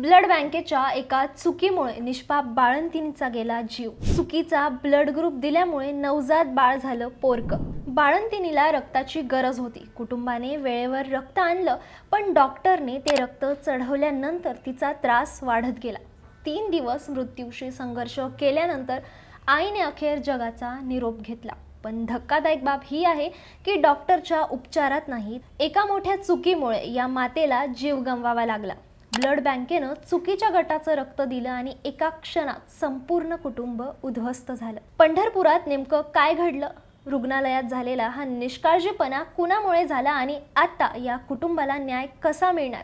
Blood बँकेच्या एका चुकीमुळे निष्पाप बाळंतिनीचा गेला जीव. चुकीचा ब्लड ग्रुप दिल्यामुळे नवजात बाळ झालं पोरक. बाळंतिनीला रक्ताची गरज होती. कुटुंबाने वेळेवर रक्त आणलं पण डॉक्टरने ते रक्त चढवल्यानंतर तिचा त्रास वाढत गेला. तीन दिवस मृत्यूशी संघर्ष केल्यानंतर आईने अखेर जगाचा निरोप घेतला. पण धक्कादायक बाब ही आहे की डॉक्टरच्या उपचारात नाही एका मोठ्या चुकीमुळे या मातेला जीव गमवावा लागला. ब्लड बँकेनं चुकीच्या गटाचं रक्त दिलं आणि एका क्षणात संपूर्ण कुटुंब उद्ध्वस्त झालं. पंढरपुरात नेमकं काय घडलं? रुग्णालयात झालेला हा निष्काळजीपणा कुणामुळे झाला आणि आता या कुटुंबाला न्याय कसा मिळणार?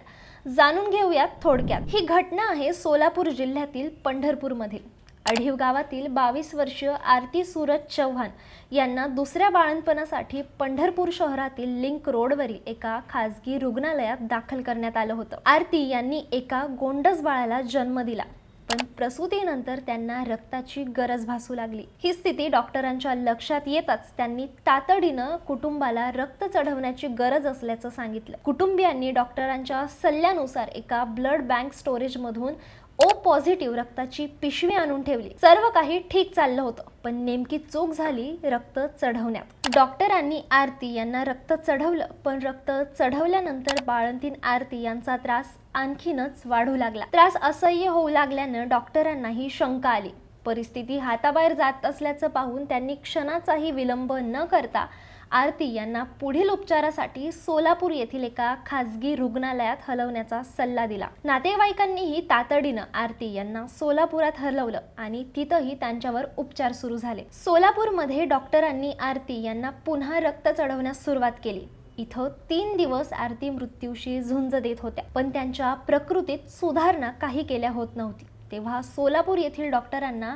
जाणून घेऊयात थोडक्यात. ही घटना आहे सोलापूर जिल्ह्यातील पंढरपूरमधील. अढीव गावातील बावीस वर्षीय आरती सूरज चव्हाण यांना दुसऱ्या बाळणपणासाठी पंढरपूर शहरातील लिंक रोडवरील एका खासगी रुग्णालयात दाखल करण्यात आलं होतं. आरती यांनी एका गोंडस बाळाला जन्म दिला पण प्रसूतीनंतर त्यांना रक्ताची गरज भासू लागली. ही स्थिती डॉक्टरांच्या लक्षात येताच त्यांनी तातडीनं कुटुंबाला रक्त चढवण्याची गरज असल्याचं सांगितलं. कुटुंबियांनी डॉक्टरांच्या सल्ल्यानुसार एका ब्लड बँक स्टोरेजमधून ओ पॉझिटिव्ह रक्ताची पिशवी आणून ठेवली. सर्व काही ठीक चाललं होतं पण नेमकी चूक झाली रक्त चढवण्यात. डॉक्टरांनी आरती यांना रक्त चढवलं पण रक्त चढवल्यानंतर बाळंतीन आरती यांचा त्रास आणखीनच वाढू लागला. त्रास असह्य होऊ लागल्यानं डॉक्टरांनाही शंका आली. परिस्थिती हाताबाहेर जात असल्याचं पाहून त्यांनी क्षणाचाही विलंब न करता आरती यांना पुढील उपचारासाठी सोलापूर येथील एका खासगी रुग्णालयात हलवण्याचा सल्ला दिला. नातेवाईकांनीही तातडीनं आरती यांना सोलापुरात हलवलं आणि तिथंही त्यांच्यावर उपचार सुरू झाले. सोलापूरमध्ये डॉक्टरांनी आरती यांना पुन्हा रक्त चढवण्यास सुरुवात केली. इथं तीन दिवस आरती मृत्यूशी झुंज देत होत्या पण त्यांच्या प्रकृतीत सुधारणा काही केल्या होत नव्हती. तेव्हा सोलापूर येथील डॉक्टरांना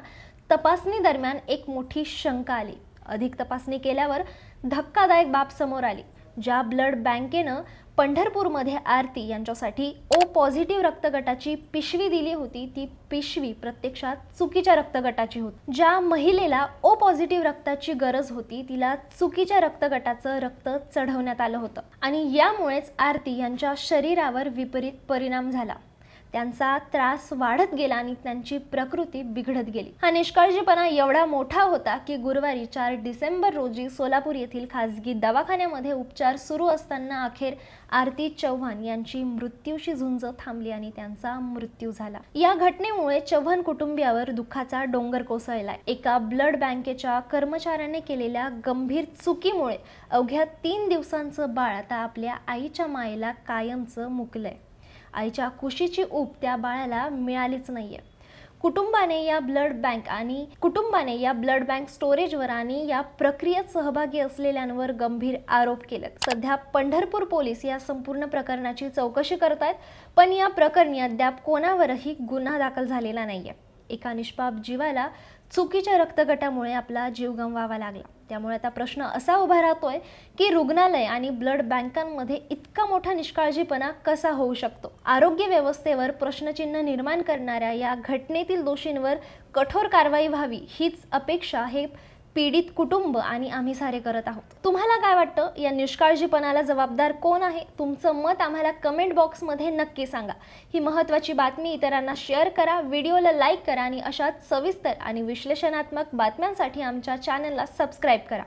तपासणी दरम्यान एक मोठी शंका आली. अधिक तपासणी केल्यावर धक्कादायक बाब समोर आली ज्या ब्लड बँकेनं पंढरपूरमध्ये आरती यांच्यासाठी ओ पॉझिटिव्ह रक्तगटाची पिशवी दिली होती. ती पिशवी प्रत्यक्षात चुकीच्या रक्तगटाची होती. ज्या महिलेला ओ पॉझिटिव्ह रक्ताची गरज होती तिला चुकीच्या रक्तगटाचं रक्त चढवण्यात आलं होतं. आणि यामुळेच आरती यांच्या शरीरावर विपरीत परिणाम झाला. त्यांचा त्रास वाढत गेला आणि त्यांची प्रकृती बिघडत गेली. हा निष्काळजीपणा एवढा मोठा होता की गुरुवारी चार डिसेंबर रोजी सोलापूर येथील खासगी दवाखान्यामध्ये उपचार सुरू असताना अखेर आरती चव्हाण यांची मृत्यूशी झुंज थांबली आणि त्यांचा मृत्यू झाला. या घटनेमुळे चव्हाण कुटुंबियावर दुःखाचा डोंगर कोसळलाय. एका ब्लड बँकेच्या कर्मचाऱ्याने केलेल्या गंभीर चुकीमुळे अवघ्या तीन दिवसांचं बाळ आता आपल्या आईच्या मायेला कायमचं मुकलंय. आईच्या खुशीची ऊब त्या बाळाला मिळालीच नाही आहे कुटुंबाने या ब्लड बँक आणि कुटुंबाने या ब्लड बँक स्टोरेजवर आणि या प्रक्रियेत सहभागी असलेल्यांवर गंभीर आरोप केलेत. सध्या पंढरपूर पोलीस या संपूर्ण प्रकरणाची चौकशी करत आहेत पण या प्रकरणी अद्याप कोणावरही गुन्हा दाखल झालेला नाही आहे एका निष्पाप जीवाला चुकीच्या रक्तगटामुळे आपला जीव गमवावा लागला. त्यामुळे आता प्रश्न असा उभा राहतोय की रुग्णालय आणि ब्लड बँकांमध्ये इतका मोठा निष्काळजीपणा कसा होऊ शकतो? आरोग्य व्यवस्थेवर प्रश्नचिन्ह निर्माण करणाऱ्या या घटनेतील दोषींवर कठोर कारवाई व्हावी हीच अपेक्षा हे पीडित कुटुंब आणि आम्ही सारे करत आहोत. तुम्हाला काय वाटतं? या निष्काळजीपणाला जबाबदार कोण आहे? तुमचं मत आम्हाला कमेंट बॉक्समध्ये नक्की सांगा. ही महत्त्वाची बातमी इतरांना शेअर करा व्हिडिओला लाईक करा आणि अशाच सविस्तर आणि विश्लेषणात्मक बातम्यांसाठी आमच्या चॅनलला सबस्क्राईब करा.